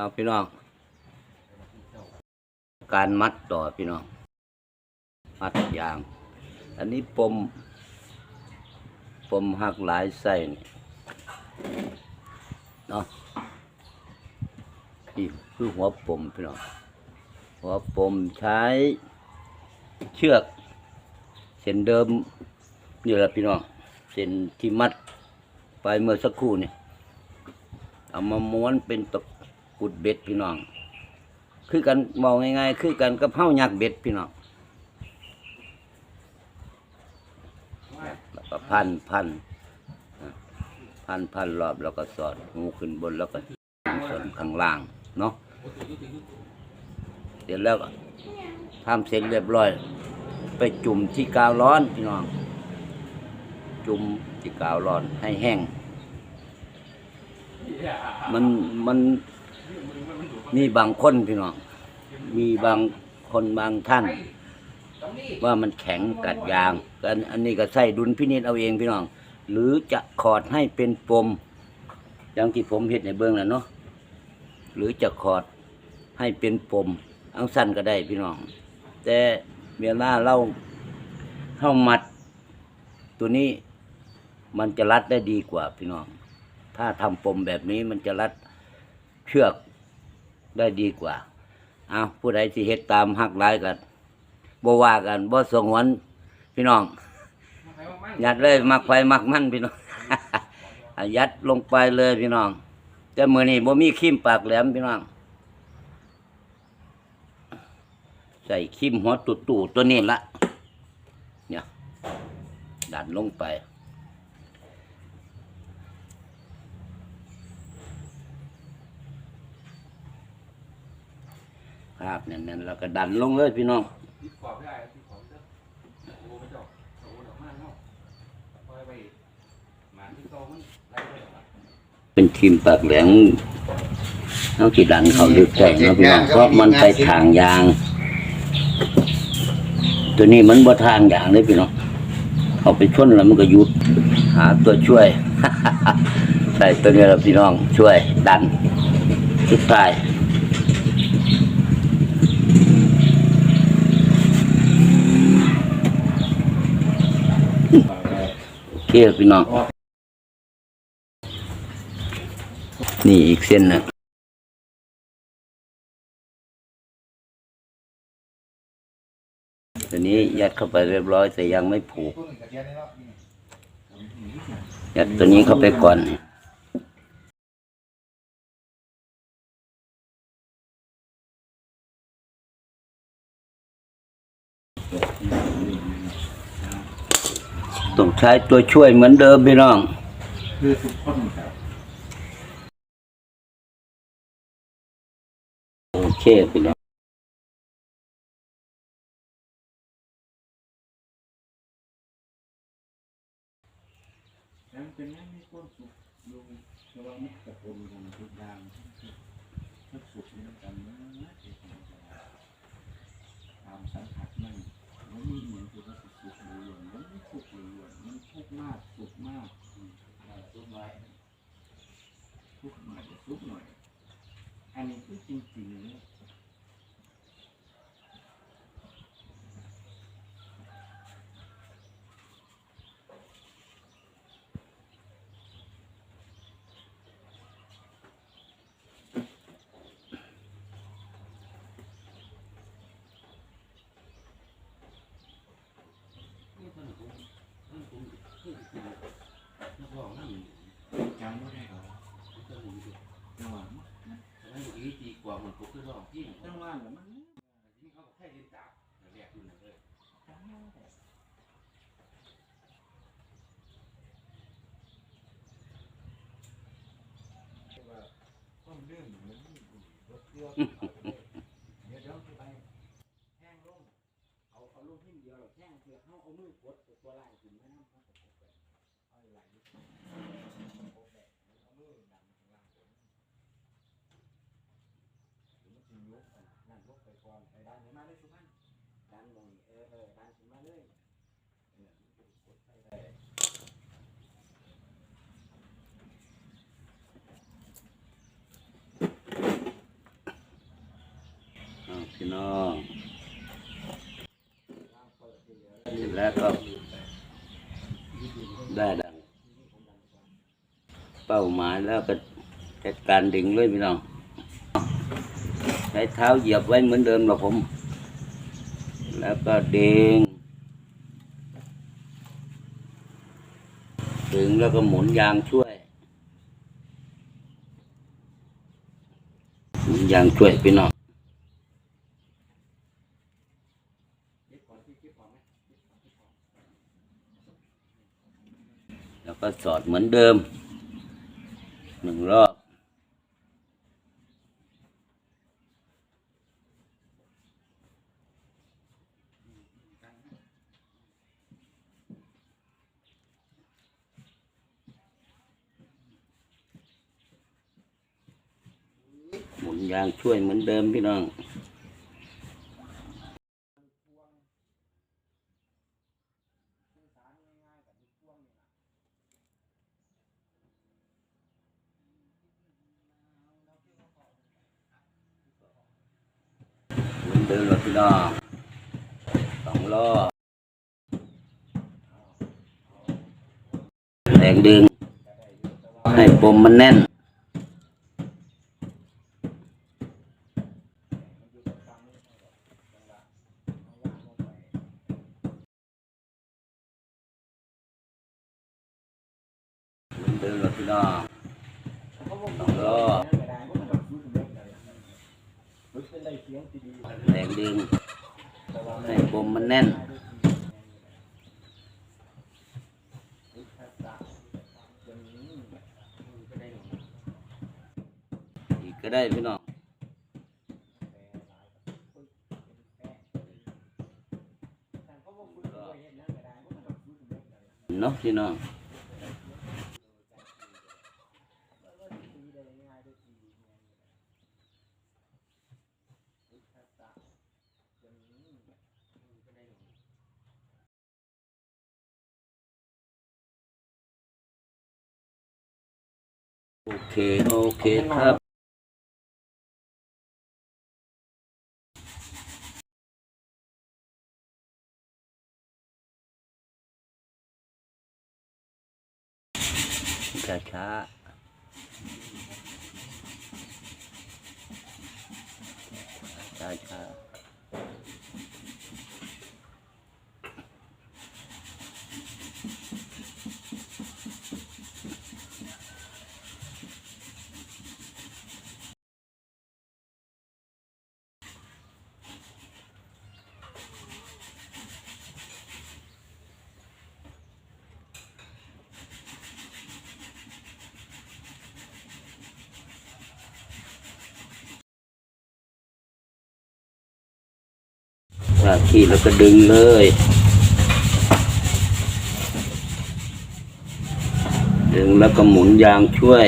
เอาพี่น้อง การมัดต่อพี่น้อง มัดยาง อันนี้ปม ปมหักหลายไส้นี่เนาะนี่คือหัวปมพี่น้อง หัวปมใช้เชือก เส้นเดิมนี่แหละพี่น้อง เส้นที่มัดไปเมื่อสักครู่นี่เอามาม้วนเป็นตะ กุดเบ็ดพี่น้อง คือกันมองง่ายๆคือกันกับเผายักเบ็ดพี่น้องแล้วก็พันพันอะพันพันรอบแล้วก็สอดหูขึ้นบนแล้วก็ส่วนข้างล่างเนาะเสร็จแล้วก็ทำเสร็จเรียบร้อย ไปจุ่มที่กาวร้อนพี่น้อง จุ่มที่กาวร้อนให้แห้ง มันมัน มีบางคนพี่น้อง มีบางคนบางท่าน ว่ามันแข็งกัดยางกันอันนี้ก็ใส่ดุลพินิจเอาเองพี่น้อง หรือจะขอดให้เป็นปมอย่างที่ผมเห็นในเบื้องแล้วเนาะหรือจะขอดให้เป็นปมอังสั้นก็ได้พี่น้อง แต่เวลาเราเข้ามัด ตัวนี้มันจะรัดได้ดีกว่าพี่น้อง ถ้าทำปมแบบนี้มันจะรัดเชือก ได้ดีกว่า เอาผู้ใดที่เฮ็ดตามหักหลายกันบ่ว่ากันบ่สงวนพี่น้องยัดเลยมักไฟมักมันพี่น้องอะยัดลงไปเลยพี่น้อง แต่มือนี้บ่มีขีมปากแหลมพี่น้อง ใส่ขีมหัวตุ่ๆตัวนี้ละเนี่ยดันลงไป ครับนั่นๆแล้วก็ดันลงเลยพี่น้องติดขอบได้ติดขอบได้โอ้พระเจ้าโอ้ดอกไม้เนาะปล่อยไปหมาที่โตมันไล่ไปหรอเป็นทีมปากแหลงเอาที่ดันเขาลึกใจเนาะพี่น้องเพราะมันไปทางยาง ตัวนี้มันบ่ทางยางเลยพี่น้องเขาไปชนแล้วมันก็หยุด หาตัวช่วย ใส่ตัวนี้แล้วพี่น้องช่วยดันสุดท้าย เคพี่น้อง นี่อีกเส้นหนึงตัวนี้ยัดเข้าไปเรียบร้อยแต่ยังไม่ผูก ยัดตัวนี้เข้าไปก่อน ต้องใช้ตัวช่วยเหมือนเดิมพี่น้อง คือทุกคนครับโอเคพี่น้องเป็นไงมีความสุขอยู่ว่างมันกับคนกันทุกอย่างมันสุขในกันนะตามสังขารมันมันมีเหมือนที่ว่าสุขสุขล้วนมันไม่สุขล้วนมันทุ กมากสุขมากข์น้อยทุกข์หน่อยทุกข์หน่อย อันนี้คือจริงๆเนี่ย จำไม่ได้หรอจังหวะจังหวะแล้วมันดีกว่ามันปุ๊บก็ร้องที่จังหวะแล้วมันที่เขาแค่ยืนจับแรกคุณเลยต้องเรื่องเหมือนรถเตี้ยเดี๋ยวเดี๋ยวไปแห้งลงเอาเอาลงที่เดียวเราแห้งเพื่อเขาเอามือกดตัวลายขึ้นมาน้ำเขาก็กดไปเอาไหล นั่นล บไปก่อนไปดันขึ้นมาเลยสุพรรณดันลงเออเออดันขึ้นมาเลยเออมันจะกดไปได้พี่น้องเสร็จแล้วก็ได้ดังเป้าหมายแล้วก็จัดการดึงเลยพี่น้อง ช้เท้าเหยียบไว้เหมือนเดิมหรอกผม แล้วก็เดึงดึงแล้วก็หมุนยางช่วย หมุนยางช่วยพี่น้องแล้วก็สอดเหมือนเดิมหนึ่งรอบ หมุน ยางช่วยเหมือนเดิมพี่น้องเดิมเลยพี่น้องสองรอแรงดึง ให้ปมมันแน่น เหมือนเดิมเลยพี่น้องสองรอบ แรงดึงให้ปมมันแน่น อีกก็ได้พี่น้องเนาะพี่น้อง โอเค โอเคครับ ช้าช้าช้าช้าาที่แล้วก็ดึงเลยดึงแล้วก็หมุนยางช่วย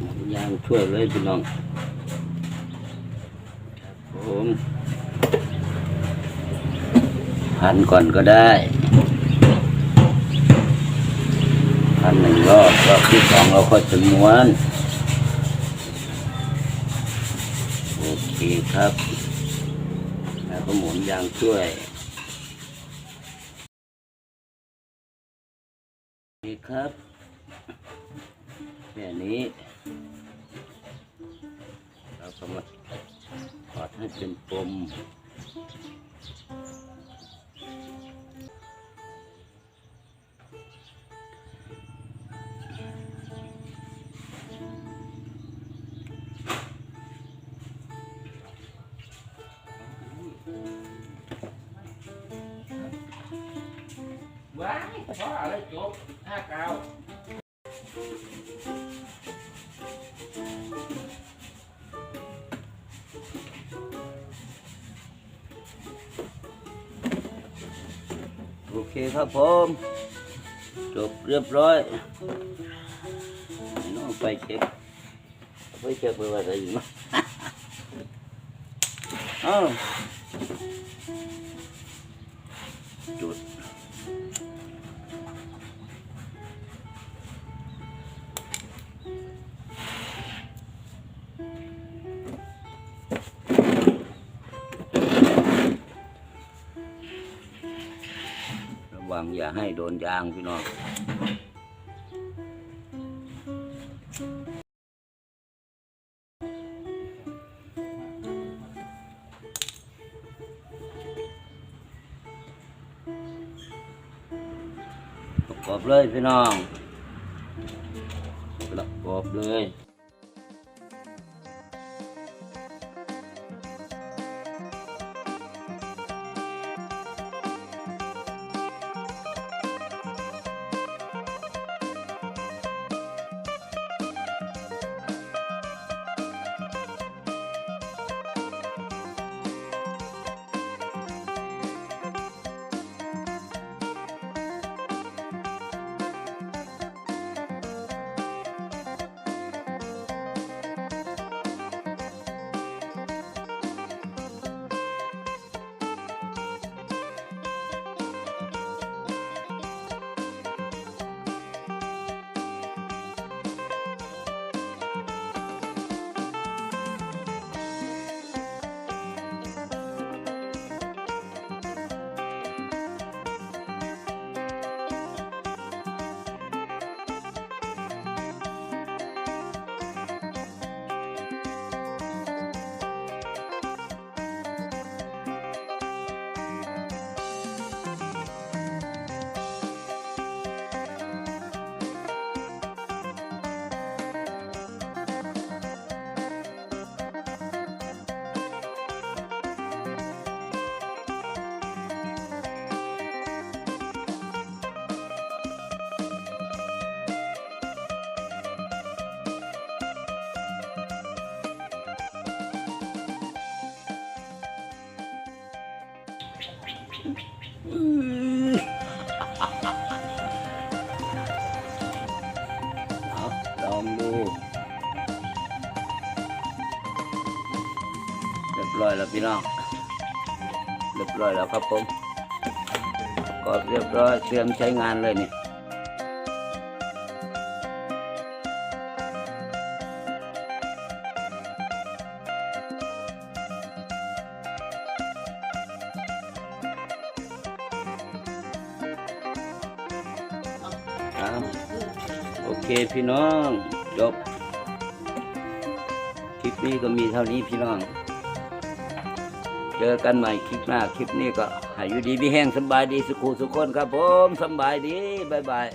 หมุนยางช่วยเลยพี่น้องครับผมพันก่อนก็ได้ พัน หนึ่งรอบรอบที่สองเราค่อยจะม้วน โอเคครับ แล้วก็หมุนยางช่วยโอเคครับแค่นี้เราก็มาถอดให้เป็นปม ว้เพราะอะไรจบห้าเก้าโอเคครับผมจบเรียบร้อยน้องไปเช็คไปเช็คไปว่าอะไรอยู่เนาะเอ้าจุด วังอย่าให้โดนยางพี่น้องประกอบเลยพี่น้องประกอบเลย เอาลองดูเรียบร้อยแล้วพี่น้องเรียบร้อยแล้วครับผมก็เรียบร้อยเตรียมใช้งานเลยนี่ โอเคพี่น้องจบคลิปนี้ก็มีเท่านี้พี่น้อง เจอกันใหม่คลิปหน้าคลิปนี้ก็ให้อยู่ดีพี่แห้งสบายดีสุขุสุขคนครับผมสบายดีบายบาย